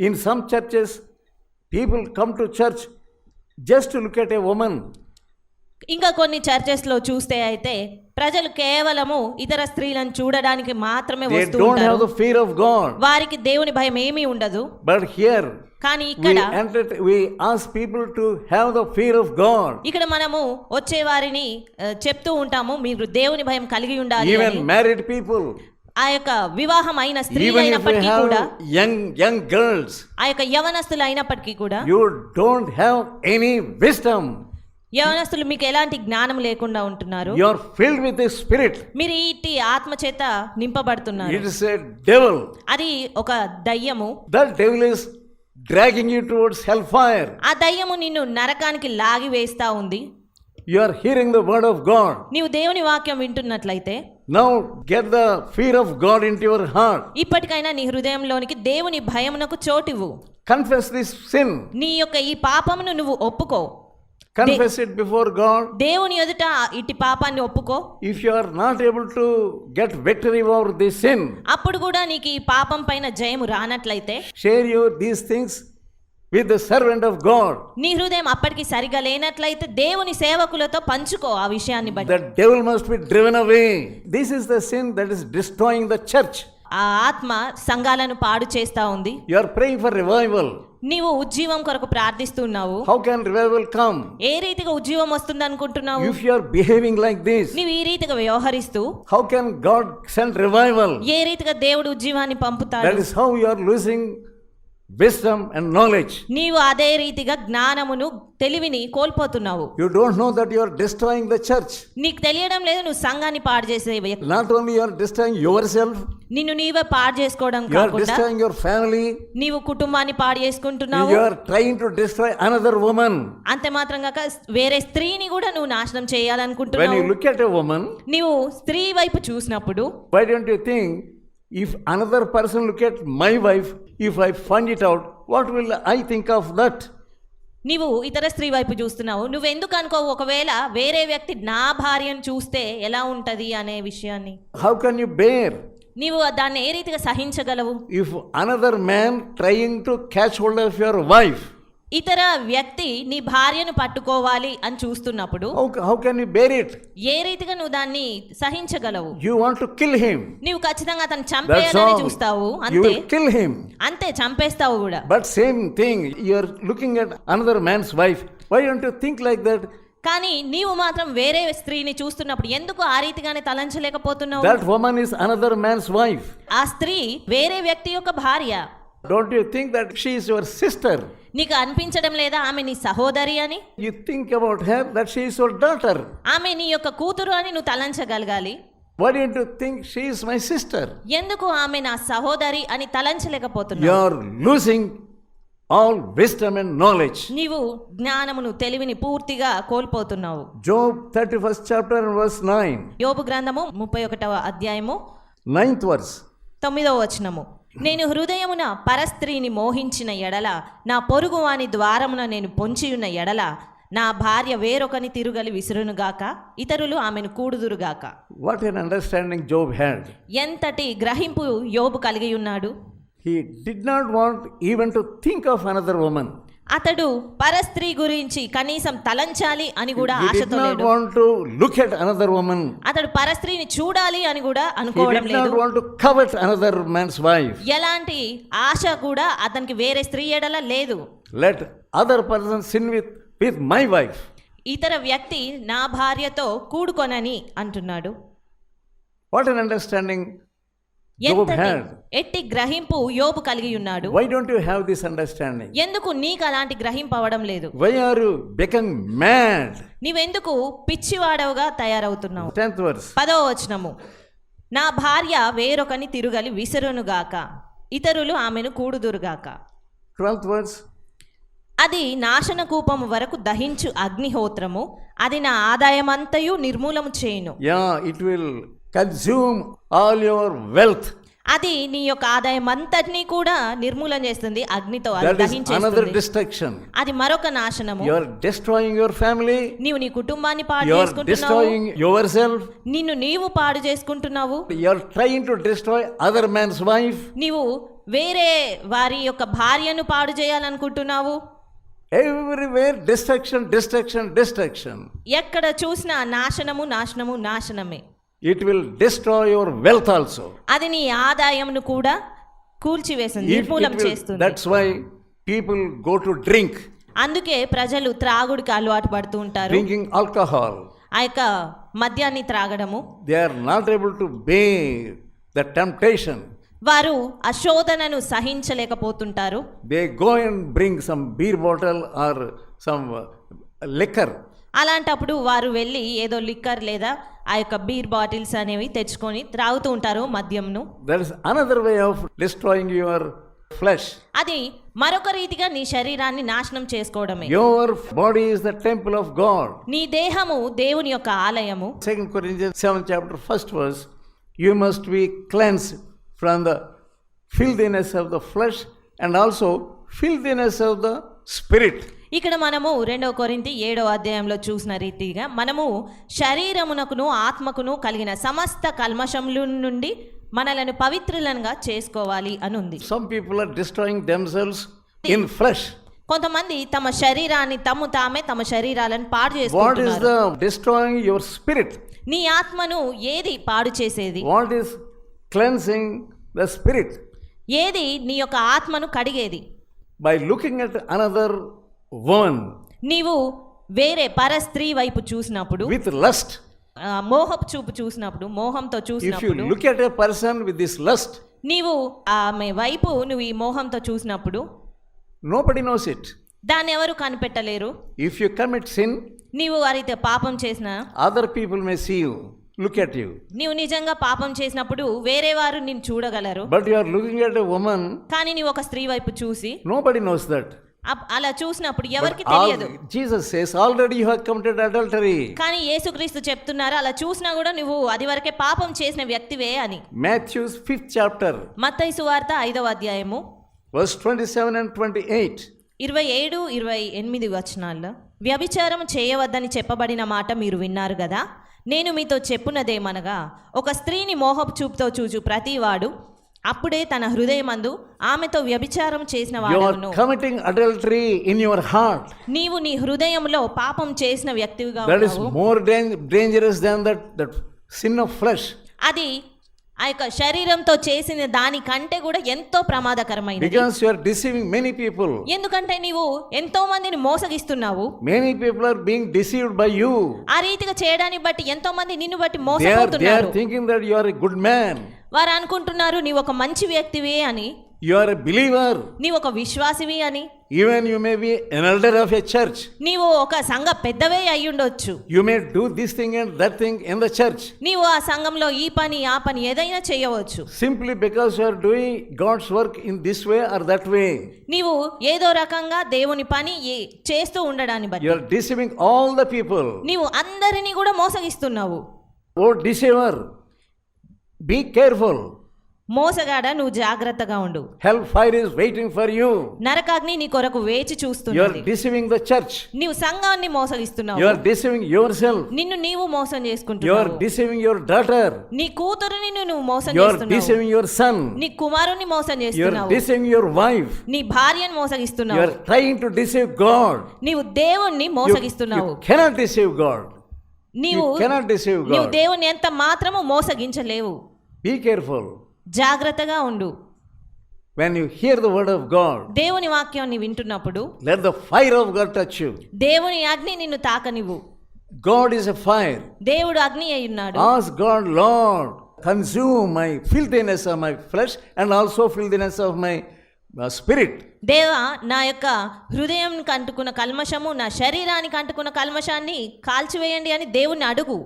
In some churches people come to church just look at a women ఇంకా కొన్ని చర్చెస్లో చూస్తే అయితే ప్రజలు కేవలము ఇతర స్త్రీలను చూడడానికి మాత్రమే వస్తుంటారు ఫియర్ ఆఫ్ గాడ్ వారికి దేవుని భయం ఏమీ ఉండదు. బట్ హియర్ కానీ ఇక్కడ people to have the fear of God ఇక్కడ మనము వచ్చే వారిని చెప్తూ ఉంటాము మీరు దేవుని భయం కలిగి ఉండాలి ఈవెన్ పీపుల్ ఆ యొక్క వివాహం అయిన స్త్రీ అయినప్పటికీ కూడా యంగ్ యంగ్ గర్ల్స్ ఆ యొక్క యవనస్తులు అయినప్పటికీ కూడా you don't have any wisdom యవనస్తులు మీకు ఎలాంటి జ్ఞానం లేకుండా ఉంటున్నారు? Your are with the spirit మీరు ఈటి ఆత్మ చేత నింపబడుతున్నారు. ఇట్ ఇస్ డెవిల్ అది ఒక దయ్యము. The devil is dragging you towards hell fire ఆ దయ్యము నిన్ను నరకానికి లాగి వేస్తా ఉంది. You are hearing the word of God నీవు దేవుని వాక్యం వింటున్నట్లయితే now get the fear of God in your heart ఇప్పటికైనా నీ హృదయంలోనికి దేవుని భయం భయమునకు చోటివు కన్ఫెస్ దిస్ సిన్ నీ యొక్క ఈ పాపమును నువ్వు ఒప్పుకో. కన్ఫెస్ ఇట్ బిఫోర్ గాడ్ దేవుని ఎదుట ఇటి పాపాన్ని ఒప్పుకో. If you are not able to get victory over this sin అప్పుడు కూడా నీకు ఈ పాపం పైన జయము రానట్లయితే share your these things with the servant of God నీ హృదయం అప్పటికి సరిగా లేనట్లయితే దేవుని సేవకులతో పంచుకో ఆ విషయాన్ని బట్టి. The devil must be driven away this is the sin that is destroying the church ఆ ఆత్మ సంఘాలను పాడు చేస్తా ఉంది. You are praying for revival నీవు ఉజ్జీవం కొరకు ప్రార్థిస్తున్నావు. హౌ కెన్ రివైవల్ కమ్ ఏ రీతిగా ఉజ్జీవం వస్తుంది అనుకుంటున్నావు? If you are behaving like this నీవు ఈ రీతిగా వ్యవహరిస్తూ how can God send revival ఏ రీతిగా దేవుడు ఉజ్జీవాన్ని పంపుతాడు? That is how you are losing wisdom and knowledge. నీవు అదే రీతిగా జ్ఞానమును తెలివిని కోల్పోతున్నావు You don't know that you are destroying the church. నీకు తెలియడం లేదు నువ్వు సంఘాన్ని పాడు చేసే వ్యక్తి Not only you are destroying yourself, నిన్ను నీవే పాడు చేసుకోవడం you are కాకుండా destroying your family. నీవు కుటుంబాన్ని పాడు చేసుకుంటున్నావు You are trying to destroy another woman. అంతే మాత్రం కాక వేరే స్త్రీని కూడా నువ్వు నాశనం When చేయాలనుకుంటున్నావు you look at a woman, నీవు స్త్రీ వైపు చూసినప్పుడు why don't you think if another person look at my wife if I find it out what will I think of that నువ్వు ఇతర స్త్రీ వైపు చూస్తున్నావు. నువ్వు ఎందుకు అనుకో ఒకవేళ వేరే వ్యక్తి నా భార్యను చూస్తే ఎలా ఉంటది అనే విషయాన్ని. హౌ కెన్ యూ బేర్ నీవు దాన్ని ఏ రీతిగా సహించగలవు? If another man trying to catch hold of your wife ఇతర వ్యక్తి నీ భార్యను పట్టుకోవాలి అని చూస్తున్నప్పుడు హౌ కెన్ యు ఏ రీతిగా నువ్వు దాన్ని సహించగలవు? You want to kill him నీవు ఖచ్చితంగా అతను చంపేయాలని చూస్తావు అంతే. కిల్ హిమ్ అంతే చంపేస్తావు కూడా. But same thing your looking at another man's wife why don't you think like that కానీ నీవు మాత్రం వేరే స్త్రీని చూస్తున్నప్పుడు ఎందుకు ఆ రీతిగానే తలంచలేకపోతున్నావు? That is another man's wife ఆ స్త్రీ వేరే వ్యక్తి యొక్క భార్య. Don't you think that she is your sister? నీకు అనిపించడం లేదా ఆమె నీ సహోదరి అని You think about her that she is your daughter. ఆమె నీ యొక్క కూతురు అని నువ్వు తలంచగలగాలి Why don't you think she is my sister? ఎందుకు ఆమె నా సహోదరి అని తలంచలేకపోతున్నావు are losing all wisdom and knowledge. నీవు జ్ఞానమును తెలివిని పూర్తిగా కోల్పోతున్నావు Job 31st chapter and verse 9. యోబు గ్రంథము ముప్పై ఒకటవ అధ్యాయము Ninth verse. తొమ్మిదవ వచనము నేను హృదయమున పరస్త్రీని మోహించిన ఎడల నా పొరుగు వాని ద్వారమున నేను పొంచియున్న ఎడల నా భార్య వేరొకని తిరుగలి విసురునుగాక ఇతరులు ఆమెను కూడుదురుగాక What an understanding Job had. ఎంతటి గ్రహింపు యోబు కలిగి ఉన్నాడు He did not want even to think of another woman. అతడు పర స్త్రీ గురించి కనీసం తలంచాలి అని కూడా ఆశతో లుక్ ఎట్ అనదర్ ఉమెన్ అతడు పరస్త్రీని చూడాలి అని కూడా అనుకోవడం లేదు. కవర్ అనదర్ వైఫ్ ఎలాంటి ఆశ కూడా అతనికి వేరే స్త్రీ ఎడల లేదు. Let other person with with my wife ఇతర వ్యక్తి నా భార్యతో కూడుకొనని అంటున్నాడు. వాట్ అండర్స్టాండింగ్ ఎట్టి గ్రహింపు యోబు కలిగి ఉన్నాడు Why don't you have this understanding? ఎందుకు నీకు అలాంటి గ్రహింపు అవడం లేదు Why are you becoming mad? నీవెందుకు పిచ్చివాడవుగా తయారవుతున్నావు Tenth verse. పదవ వచనము నా భార్య వేరొకని తిరుగలి విసురునుగాక ఇతరులు ఆమెను కూడుదురుగాక Twelfth verse. అది నాశన కూపము వరకు దహించు అగ్నిహోత్రము అది నా ఆదాయమంతయు నిర్మూలము చేయును Yeah, it will consume all your wealth అది నీ యొక్క ఆదాయం అంతటిని కూడా నిర్మూలన చేస్తుంది అగ్నితో అనదర్ డిస్ట్రక్షన్ అది మరొక నాశనం యువర్ డిస్ట్రాయింగ్ యువర్ ఫ్యామిలీ నీవు నీ కుటుంబాన్ని పాడు చేసుకుంటున్నావు. యువర్ సెల్ఫ్ నిన్ను నీవు పాడు చేసుకుంటున్నావు. Your train to destroy other man's wife నీవు వేరే వారి యొక్క భార్యను పాడు చేయాలనుకుంటున్నావు. ఎవ్రీవేర్ డిస్ట్రక్షన్ డిస్ట్రక్షన్ డిస్ట్రక్షన్ ఎక్కడ చూసినా నాశనము నాశనము నాశనమే. It will destroy your wealth also అది నీ ఆదాయంను కూడా కూల్చివేసింది నిర్మూలం చేస్తుంది. That's why people go to drink అందుకే ప్రజలు త్రాగుడికి అలవాటు పడుతూ ఉంటారు. డ్రింకింగ్ ఆల్కహాల్ ఆ యొక్క మద్యాన్ని త్రాగడము. They are not able to bear the temptation వారు అశోధనను సహించలేకపోతుంటారు. They go and bring some beer bottle or some liquor అలాంటప్పుడు వారు వెళ్ళి ఏదో లిక్కర్ లేదా ఆ యొక్క బీర్ బాటిల్స్ అనేవి తెచ్చుకొని త్రాగుతూ ఉంటారు మద్యంను. Another way of destroying your flesh అది మరొక రీతిగా నీ శరీరాన్ని నాశనం చేసుకోవడమే. Your body is the temple of God నీ దేహము దేవుని యొక్క ఆలయము. Second Corinthians 7 chapter first verse you must be cleanse from the filthiness of the flesh and also fill filthiness of the spirit ఇక్కడ మనము రెండవ కొరింతి ఏడవ అధ్యాయంలో చూసిన రీతిగా మనము శరీరమునకును ఆత్మకును కలిగిన సమస్త కల్మషముల నుండి మనలను పవిత్రులనుగా చేసుకోవాలి అని ఉంది Some people are destroying themselves in flesh. కొంతమంది తమ శరీరాన్ని తమ్ము తామే తమ శరీరాలను పాడు is చేసుకుంటున్నారు the destroying your spirit? నీ ఆత్మను ఏది పాడు చేసేది What is cleansing the spirit? ఏది నీ యొక్క ఆత్మను కడిగేది By looking at another one. నీవు వేరే పర స్త్రీ వైపు చూసినప్పుడు విత్ లస్ట్ మోహపు చూపు చూసినప్పుడు మోహంతో చూసినప్పుడు if look at a person with this lust నీవు ఆమె వైపు నువ్వు ఈ మోహంతో చూసినప్పుడు నోబడీ నోస్ ఇట్ దాన్ని ఎవరు కనిపెట్టలేరు? ఇఫ్ యు కమిట్ సిన్ నీవు వారితో పాపం చేసిన other people may see you look at you నీవు నిజంగా పాపం చేసినప్పుడు వేరే వారు నేను చూడగలరు. But you are looking at a woman కానీ నీవు ఒక స్త్రీ వైపు చూసి నోబడీ నోస్ దట్ అలా చూసినప్పుడు ఎవరికి తెలియదు Jesus says, already you have committed adultery. కానీ యేసుక్రీస్తు చెప్తున్నారు అలా చూసినా కూడా నువ్వు అది వరకే పాపం చేసిన వ్యక్తివే అని Matthew's fifth chapter, మత్తయి సువార్త ఐదవ అధ్యాయము verse 27 and 28. ఇరవై ఏడు ఇరవై ఎనిమిది వచనాల్లో వ్యభిచారం చేయవద్దని చెప్పబడిన మాట మీరు విన్నారు కదా నేను మీతో చెప్పున్నదేమనగా ఒక స్త్రీని మోహపు చూపుతో చూచు ప్రతివాడు అప్పుడే తన హృదయమందు ఆమెతో వ్యభిచారం చేసిన వాడవును committing adultery in your heart నీవు నీ హృదయంలో పాపం చేసిన వ్యక్తిగా more dangerous than that that sin అది ఆ యొక్క శరీరంతో చేసిన దాని కంటే కూడా ఎంతో ప్రమాదకరమైన పీపుల్ ఎందుకంటే నీవు ఎంతో మందిని మోసగిస్తున్నావు. Many people are being deceived by you ఆ రీతిగా చేయడానికి బట్టి ఎంతో మంది నిన్ను బట్టి మోసపోతున్నారు. They that you good man వారు అనుకుంటున్నారు నీ ఒక మంచి వ్యక్తివే అని. యు ఆర్ ఎ బిలీవర్ నీ ఒక విశ్వాసివి అని. Even you may be an elder of a church నీవు ఒక సంఘ పెద్దవే అయి ఉండొచ్చు. You may do this thing and that thing in the church నీవు ఆ సంఘంలో ఈ పని ఆ పని ఏదైనా చేయవచ్చు. Simply because you are doing God's work in this way or that way నీవు ఏదో రకంగా దేవుని పని చేస్తూ ఉండడాన్ని బట్టి. You are deceiving all the people నీవు అందరిని కూడా మోసగిస్తున్నావు. ఓ డిసీవర్ బీ కేర్ఫుల్ మోసగాడ నువ్వు జాగ్రత్తగా ఉండు. Hell fire is waiting for you నరకాగ్ని నీ కొరకు వేచి చూస్తుంది you are deceiving the church నీవు సంఘాన్ని మోసగిస్తున్నావు. You are deceiving your self నిన్ను నీవు మోసం చేసుకుంటున్నావు. You are deceiving your daughter నీ కూతురుని నువ్వు మోసం చేస్తున్నావు you are deceiving your son నీ కుమారుని మోసం చేస్తున్నావు you are deceiving your wife నీ భార్యను మోసగిస్తున్నావు. You are trying to deceive God నీవు దేవుణ్ణి మోసగిస్తున్నావు. యు కెనాట్ డిసీవ్ గాడ్ నీవు కెనాట్ డిసీవ్ గాడ్ నీవు దేవుణ్ణి ఎంత మాత్రమే మోసగించలేవు. Be careful. జాగ్రత్తగా ఉండు When you hear the word of God, దేవుని వాక్యాన్ని వింటున్నప్పుడు let the fire of God touch you. దేవుని అగ్ని నిన్ను తాకనివ్వు God is a fire. దేవుడు అగ్ని అయి ఉన్నాడు God, Lord, consume my filthiness of my flesh and also filthiness of my uh, spirit. దేవా నా యొక్క హృదయం కంటుకున్న కల్మషము నా శరీరానికి అంటుకున్న కల్మషాన్ని కాల్చివేయండి అని దేవుణ్ణి అడుగు